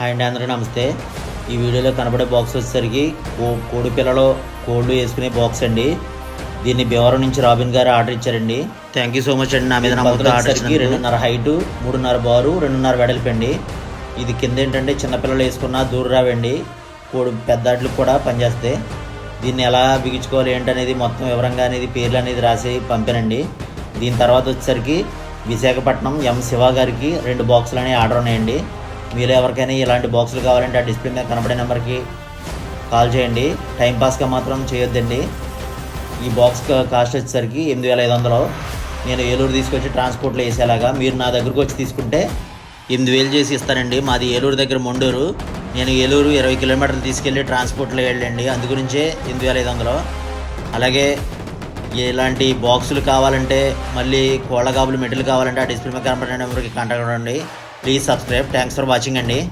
Hi అండి అందరూ నమస్తే. ఈ వీడియోలో కనబడే బాక్స్ వచ్చేసరికి కో- కోడి పిల్లలో కోళ్ళు వేసుకునే బాక్స్ అండి. దీన్ని భీమవరం నుంచి రాబిన్ గారు ఆర్డర్ ఇచ్చారండి. థ్యాంక్ యూ సో మచ్ అండి. నా మీద నమ్మకంతో ఆర్డర్ ఇచ్చి రెండున్నర హైటు మూడున్నర బారు రెండున్నర వెడల్పు అండి. ఇది కింద ఏంటంటే చిన్నపిల్లలు వేసుకున్న దూరం రావండి. కోడి పెద్దాట్లకు కూడా పనిచేస్తాయి. దీన్ని ఎలా బిగించుకోవాలి ఏంటనేది మొత్తం వివరంగా అనేది పేర్లు అనేది రాసి పంపానండి. దీని తర్వాత వచ్చేసరికి విశాఖపట్నం ఎం శివ గారికి రెండు బాక్సులు అనేవి ఆర్డర్ ఉన్నాయండి. మీరు ఎవరికైనా ఇలాంటి బాక్సులు కావాలంటే ఆ డిస్ప్లే మీద కనబడే నెంబర్కి కాల్ చేయండి. టైంపాస్గా మాత్రం చేయొద్దండి. ఈ బాక్స్ కాస్ట్ వచ్చేసరికి ఎనిమిది వేల ఐదు వందలు. నేను ఏలూరు తీసుకొచ్చి ట్రాన్స్పోర్ట్లో వేసేలాగా మీరు నా దగ్గరకు వచ్చి తీసుకుంటే ఎనిమిది వేలు చేసి ఇస్తానండి. మాది ఏలూరు దగ్గర మొండూరు. నేను ఏలూరు ఇరవై కిలోమీటర్లు తీసుకెళ్ళి ట్రాన్స్పోర్ట్లో వెళ్ళండి. అందుగురించే ఎనిమిది వేల ఐదు వందలు. అలాగే ఇలాంటి బాక్సులు కావాలంటే మళ్ళీ కోళ్ళ గాబులు మెటీరియల్ కావాలంటే ఆ డిస్ప్లే మీద కనబడే నెంబర్కి కాంటాక్ట్ అవ్వండి. Please subscribe. Thanks for watching అండి.